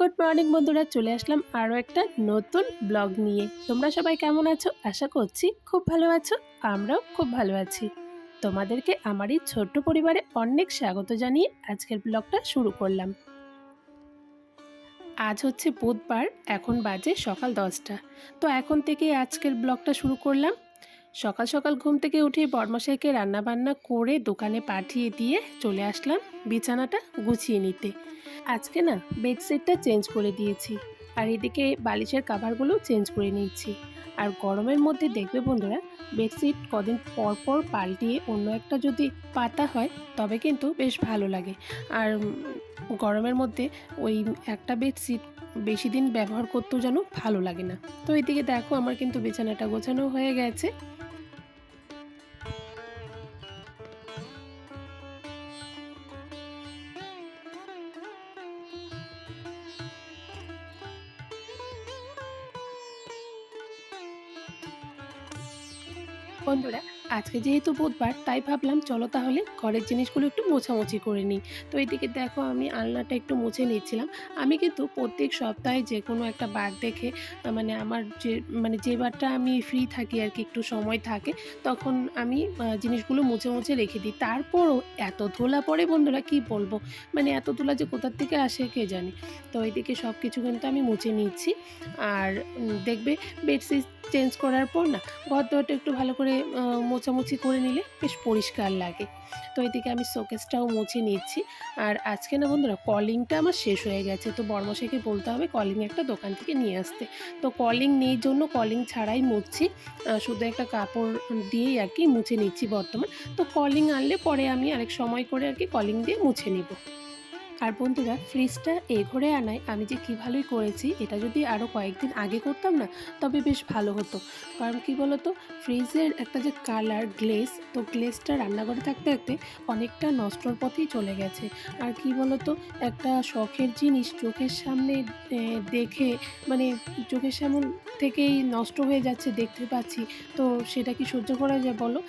Good morning বন্ধুরা। চলে আসলাম আরও একটা নতুন ব্লগ নিয়ে। তোমরা সবাই কেমন আছো? আশা করছি খুব ভালো আছো, আমরাও খুব ভালো আছি। তোমাদেরকে আমার এই ছোট্ট পরিবারে অনেক স্বাগত জানিয়ে আজকের ব্লগটা শুরু করলাম। আজ হচ্ছে বুধবার, এখন বাজে সকাল দশটা। তো এখন থেকে আজকের ব্লগটা শুরু করলাম। সকাল সকাল ঘুম থেকে উঠে বর্মশাইকে রান্নাবান্না করে দোকানে পাঠিয়ে দিয়ে চলে আসলাম বিছানাটা গুছিয়ে নিতে। আজকে না বেডশিটটা চেঞ্জ করে দিয়েছি আর এদিকে বালিশের কাভারগুলো চেঞ্জ করে নিয়েছি। আর গরমের মধ্যে দেখবে বন্ধুরা, বেডশিট কদিন পর পর পাল্টিয়ে অন্য একটা যদি পাতা হয়, তবে কিন্তু বেশ ভালো লাগে। আর গরমের মধ্যে ওই একটা বেডশিট বেশি দিন ব্যবহার করতেও যেন ভালো লাগে না। তো এদিকে দেখো আমার কিন্তু বিছানাটা গোছানো হয়ে গেছে। বন্ধুরা, আজকে যেহেতু বুধবার, তাই ভাবলাম চলো তাহলে ঘরের জিনিসগুলো একটু মোছামুছি করে নিই। তো এদিকে দেখো আমি আলনাটা একটু মুছে নিচ্ছিলাম। আমি কিন্তু প্রত্যেক সপ্তাহে যে কোনো একটা বার দেখে মানে আমার যে মানে যে বারটা আমি ফ্রি থাকি আর কি, একটু সময় থাকে, তখন আমি জিনিসগুলো মুছে মুছে রেখে দিই। তারপরও এত ধুলা পড়ে বন্ধুরা, কি বলব? মানে এত ধুলা যে কোথার থেকে আসে কে জানে? তো এদিকে সব কিছু কিন্তু আমি মুছে নিচ্ছি। আর দেখবে, বেডশিট চেঞ্জ করার পর না ঘর দরটা একটু ভালো করে মোছামুছি করে নিলে বেশ পরিষ্কার লাগে। তো এদিকে আমি শোকেসটাও মুছে নিচ্ছি। আর আজকে না বন্ধুরা, কলিংটা আমার শেষ হয়ে গেছে। তো বর্মশাইকে বলতে হবে, কলিং একটা দোকান থেকে নিয়ে আসতে। তো কলিং নেই জন্য কলিং ছাড়াই মুছছি। শুধু একটা কাপড় দিয়েই আর কি মুছে নিচ্ছি বর্তমান। তো কলিং আনলে পরে আমি আরেক সময় করে আর কি কলিং দিয়ে মুছে নিব। আর বন্ধুরা ফ্রিজটা এ ঘরে আনায় আমি যে কী ভালোই করেছি, এটা যদি আরও কয়েকদিন আগে করতাম না, তবে বেশ ভালো হতো। কারণ কি বলতো ফ্রিজের একটা যে কালার গ্লেস তো গ্লেজটা রান্নাঘরে থাকতে থাকতে অনেকটা নষ্টর পথেই চলে গেছে। আর কি বলতো, একটা শখের জিনিস চোখের সামনে দেখে মানে চোখের সামনে থেকেই নষ্ট হয়ে যাচ্ছে, দেখতে পাচ্ছি, তো সেটা কি সহ্য করা যায় বলো?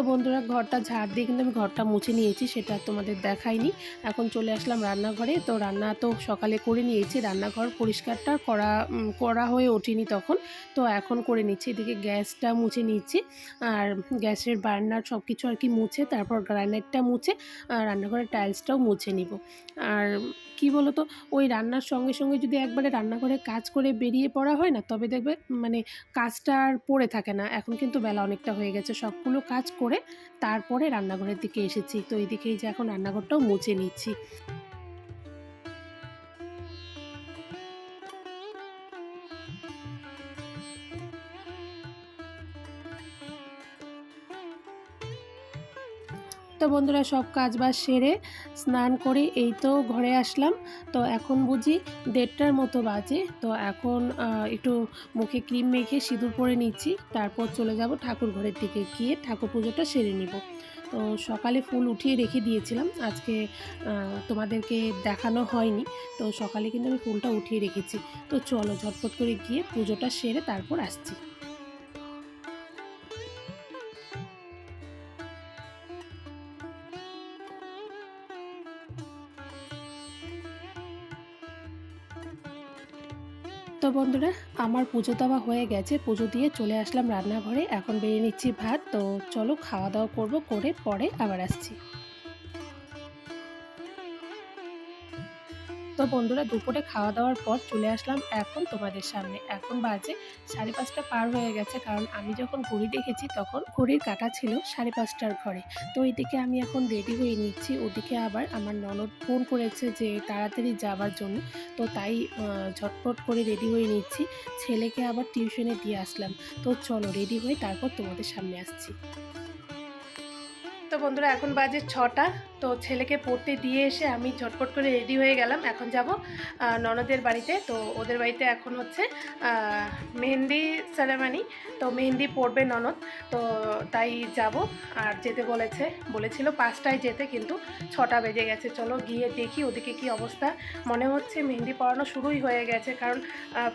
তো বন্ধুরা, ঘরটা ঝাড় দিয়ে কিন্তু আমি ঘরটা মুছে নিয়েছি, সেটা তোমাদের দেখাইনি। এখন চলে আসলাম রান্নাঘরে, তো রান্না তো সকালে করে নিয়েছি, রান্নাঘর পরিষ্কারটা করা করা হয়ে ওঠেনি তখন। তো এখন করে নিচ্ছি, এদিকে গ্যাসটা মুছে নিচ্ছি আর গ্যাসের বার্নার সব কিছু আর কি মুছে, তারপর গ্রানাইটটা মুছে রান্নাঘরের টাইলসটাও মুছে নিব। আর কি বলো তো ওই রান্নার সঙ্গে সঙ্গে যদি একবারে রান্নাঘরে কাজ করে বেরিয়ে পড়া হয় না, তবে দেখবে মানে কাজটা আর পড়ে থাকে না। এখন কিন্তু বেলা অনেকটা হয়ে গেছে। সবগুলো কাজ করে তারপরে রান্নাঘরের দিকে এসেছি। তো এই দিকেই যে এখন রান্নাঘরটাও মুছে নিচ্ছি। তো বন্ধুরা সব কাজ বাজ সেরে স্নান করে, এই তো ঘরে আসলাম। তো এখন বুঝি দেড়টার মতো বাজে। তো এখন একটু মুখে ক্রিম মেখে সিঁদুর পরে নিচ্ছি। তারপর চলে যাব ঠাকুর ঘরের দিকে গিয়ে ঠাকুর পুজোটা সেরে নিব। তো সকালে ফুল উঠিয়ে রেখে দিয়েছিলাম। আজকে তোমাদেরকে দেখানো হয়নি। তো সকালে কিন্তু আমি ফুলটা উঠিয়ে রেখেছি। তো চলো ঝটপট করে গিয়ে পুজোটা সেরে তারপর আসছি। তো বন্ধুরা, আমার পুজো দেওয়া হয়ে গেছে। পুজো দিয়ে চলে আসলাম রান্নাঘরে। এখন বেরিয়ে নিচ্ছি ভাত। তো চলো খাওয়া দাওয়া করব, করে পরে আবার আসছি। তো বন্ধুরা দুপুরে খাওয়া দাওয়ার পর চলে আসলাম এখন তোমাদের সামনে। এখন বাজে সাড়ে পাঁচটা পার হয়ে গেছে কারণ আমি যখন ঘড়ি দেখেছি তখন ঘড়ির কাটা ছিল সাড়ে পাঁচটার ঘরে। তো এদিকে আমি এখন রেডি হয়ে নিচ্ছি। ওদিকে আবার আমার ননদ ফোন করেছে যে তাড়াতাড়ি যাওয়ার জন্য। তো তাই ঝটপট করে রেডি হয়ে নিচ্ছি। ছেলেকে আবার টিউশনে দিয়ে আসলাম। তো চলো রেডি হয়ে তারপর তোমাদের সামনে আসছি। তো বন্ধুরা, এখন বাজে ছটা। তো ছেলেকে পড়তে দিয়ে এসে আমি ঝটপট করে রেডি হয়ে গেলাম। এখন যাব ননদের বাড়িতে। তো ওদের বাড়িতে এখন হচ্ছে মেহেন্দি সেরেমানি তো মেহেন্দি পড়বে ননদ। তো তাই যাব। আর যেতে বলেছে, বলেছিল পাঁচটায় যেতে, কিন্তু ছটা বেজে গেছে। চলো গিয়ে দেখি ওদিকে কি অবস্থা। মনে হচ্ছে মেহেন্দি পড়ানো শুরুই হয়ে গেছে। কারণ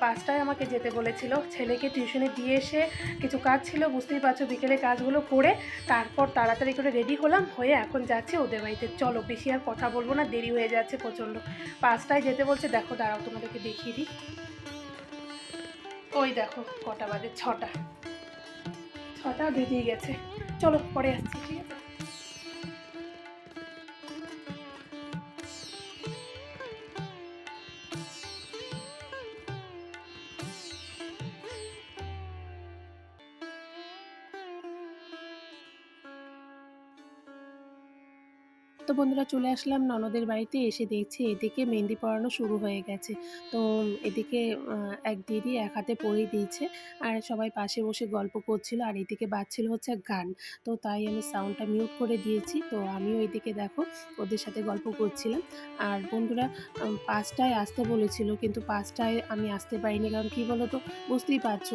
পাঁচটায় আমাকে যেতে বলেছিল। ছেলেকে টিউশনে দিয়ে এসে কিছু কাজ ছিল, বুঝতেই পারছ, বিকেলে কাজগুলো করে তারপর তাড়াতাড়ি করে হলাম, হয়ে এখন যাচ্ছে ওদের বাড়িতে। চলো, বেশি আর কথা বলব না, দেরি হয়ে যাচ্ছে প্রচণ্ড। পাঁচটায় যেতে বলছে, দেখো দাঁড়াও, তোমাদেরকে দেখিয়ে দিই। ওই দেখো, কটা বাজে, ছটা। ছটা বেরিয়ে গেছে। চলো, পরে আসছি তো বন্ধুরা চলে আসলাম ননদের বাড়িতে, এসে দেখছি এদিকে মেহেন্দি পড়ানো শুরু হয়ে গেছে। তো এদিকে এক দিদি এক হাতে পরিয়ে দিয়েছে আর সবাই পাশে বসে গল্প করছিল আর এদিকে বাজছিল হচ্ছে গান। তো তাই আমি সাউন্ডটা মিউট করে দিয়েছি। তো আমিও এদিকে দেখো, ওদের সাথে গল্প করছিলাম। আর বন্ধুরা পাঁচটায় আসতে বলেছিল কিন্তু পাঁচটায় আমি আসতে পারিনি কারণ কী বলো তো বুঝতেই পারছ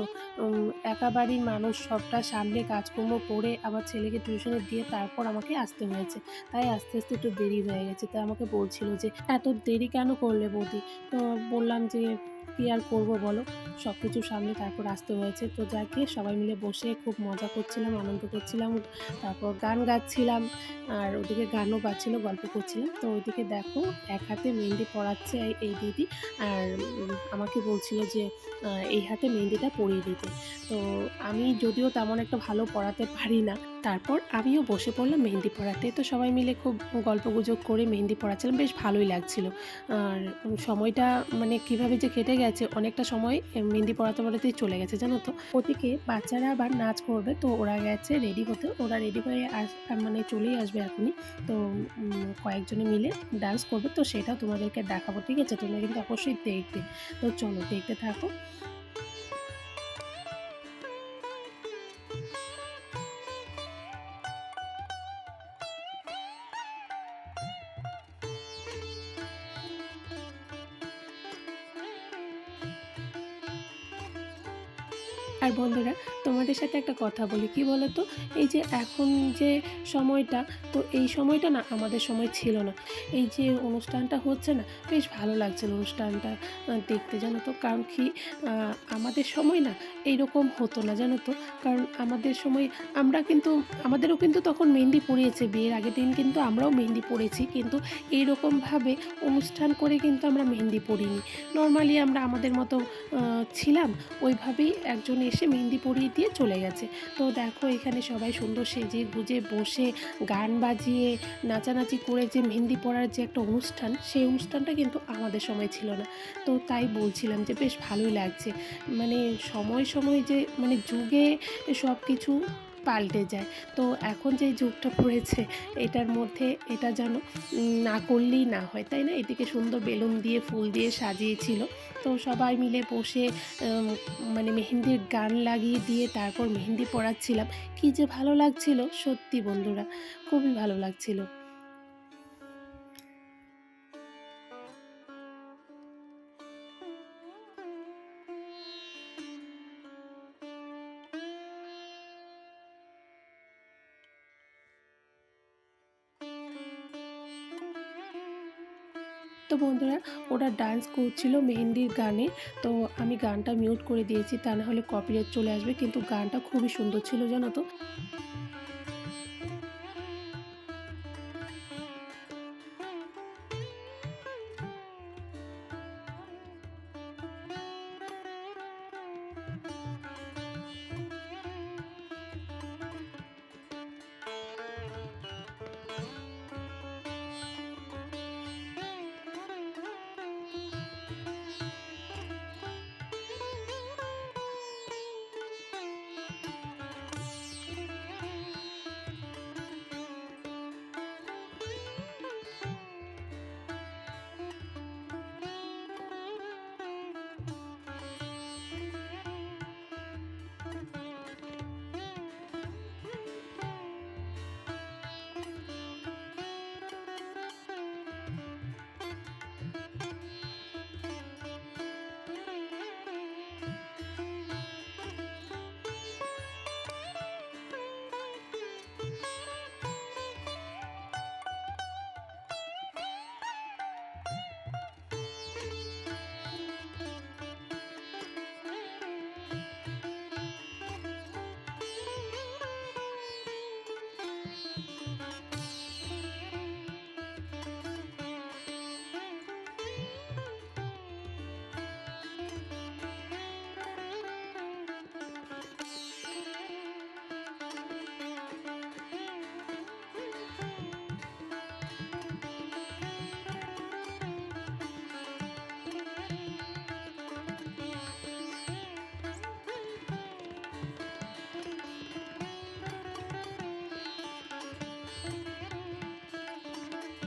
একা বাড়ির মানুষ সবটা সামনে কাজকর্ম করে আবার ছেলেকে টিউশনে দিয়ে তারপর আমাকে আসতে হয়েছে। তাই আস্তে আস্তে একটু দেরি হয়ে গেছে তো আমাকে বলছিল যে, এত দেরি কেন করলে বৌদি? তো বললাম যে, কী আর করব বলো? সব কিছু সামনে তারপর আসতে হয়েছে। তো যাকে সবাই মিলে বসে খুব মজা করছিলাম, আনন্দ করছিলাম, তারপর গান গাচ্ছিলাম, আর ওদিকে গানও বাজছিল, গল্প করছিলাম। তো ওইদিকে দেখো, এক হাতে মেহেন্দি পড়াচ্ছে এই- দিদি, আর আমাকে বলছিল যে এই হাতে মেহেন্দিটা পরিয়ে দিতে। তো আমি যদিও তেমন একটা ভালো পড়াতে পারি না তারপর আমিও বসে পড়লাম মেহেন্দি পড়াতে। তো সবাই মিলে খুব গল্পগুজব করে মেহেন্দি পড়াচ্ছিলাম, বেশ ভালোই লাগছিল। আর সময়টা মানে কীভাবে যে কেটে গেছে, অনেকটা সময় মেহেন্দি পড়াতে পড়াতেই চলে গেছে, জানো তো? ওদিকে বাচ্চারা আবার নাচ করবে, তো ওরা গেছে রেডি হতে। ওরা রেডি হয়ে আস মানে চলেই আসবে এখনই। তো কয়েকজনে মিলে ডান্স করবে। তো সেটা তোমাদেরকে দেখাবো, ঠিক আছে? তোমরা কিন্তু অবশ্যই দেখবে। তো চলো দেখতে থাকো। আর বন্ধুরা তোমাদের সাথে একটা কথা বলি, কি বলো তো এই যে এখন যে সময়টা, তো এই সময়টা না আমাদের সময় ছিল না। এই যে অনুষ্ঠানটা হচ্ছে না, বেশ ভালো লাগছে অনুষ্ঠানটা দেখতে জানো তো? কারণ কি আমাদের সময় না এইরকম হতো না, জানো তো? কারণ আমাদের সময় আমরা কিন্তু, আমাদেরও কিন্তু তখন মেহেন্দি পড়িয়েছে বিয়ের আগের দিন কিন্তু আমরাও মেহেন্দি পড়েছি কিন্তু এইরকমভাবে অনুষ্ঠান করে কিন্তু আমরা মেহেন্দি পড়িনি নর্মালি আমরা আমাদের মতো ছিলাম, ওইভাবেই একজন এসে মেহেন্দি পরিয়ে দিয়ে চলে গেছে। তো দেখো এখানে সবাই সুন্দর সেজে গুজে বসে, গান বাজিয়ে, নাচানাচি করে যে মেহেন্দি পড়ার যে একটা অনুষ্ঠান, সেই অনুষ্ঠানটা কিন্তু আমাদের সময় ছিল না। তো তাই বলছিলাম যে বেশ ভালোই লাগছে। মানে সময় সময় যে মানে যুগে সব কিছু পাল্টে যায়। তো এখন যে যুগটা পড়েছে, এটার মধ্যে এটা যেন না করলেই না হয়, তাই না? এদিকে সুন্দর বেলুন দিয়ে, ফুল দিয়ে সাজিয়েছিল। তো সবাই মিলে বসে মানে মেহেন্দির গান লাগিয়ে দিয়ে তারপর মেহেন্দি পড়াচ্ছিলাম কী যে ভালো লাগছিল, সত্যি বন্ধুরা, খুবই ভালো লাগছিল। তো বন্ধুরা, ওরা ডান্স করছিল মেহেন্দির গানে। তো আমি গানটা মিউট করে দিয়েছি, তা না হলে কপিরাইট চলে আসবে। কিন্তু গানটা খুবই সুন্দর ছিল, জানো তো?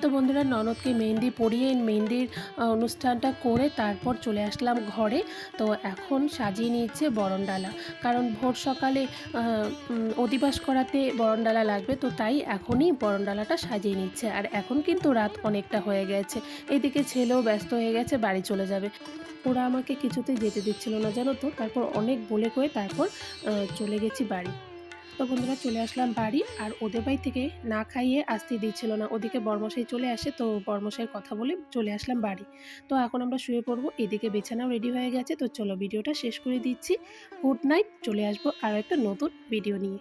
তো বন্ধুরা ননদকে মেহেন্দি পরিয়ে, মেহেন্দির অনুষ্ঠানটা করে তারপর চলে আসলাম ঘরে। তো এখন সাজিয়ে নিচ্ছে বরণডালা। কারণ ভোর সকালে অধিবাস করাতে বরণডালা লাগবে। তো তাই এখনই বরণডালাটা সাজিয়ে নিচ্ছে। আর এখন কিন্তু রাত অনেকটা হয়ে গেছে। এদিকে ছেলেও ব্যস্ত হয়ে গেছে, বাড়ি চলে যাবে। ওরা আমাকে কিছুতেই যেতে দিচ্ছিল না, জানো তো। তারপর অনেক বলে কয়ে তারপর চলে গেছি বাড়ি। তো বন্ধুরা চলে আসলাম বাড়ি আর ওদের বাড়ি থেকে না খাইয়ে আসতে দিচ্ছিল না। ওদিকে বর্মশাই চলে আসে তো বর্মশাইয়ের কথা বলে চলে আসলাম বাড়ি। তো এখন আমরা শুয়ে পড়ব। এদিকে বিছানাও রেডি হয়ে গেছে। তো চলো ভিডিওটা শেষ করে দিচ্ছি। Good night. চলে আসব আরও একটা নতুন ভিডিও নিয়ে।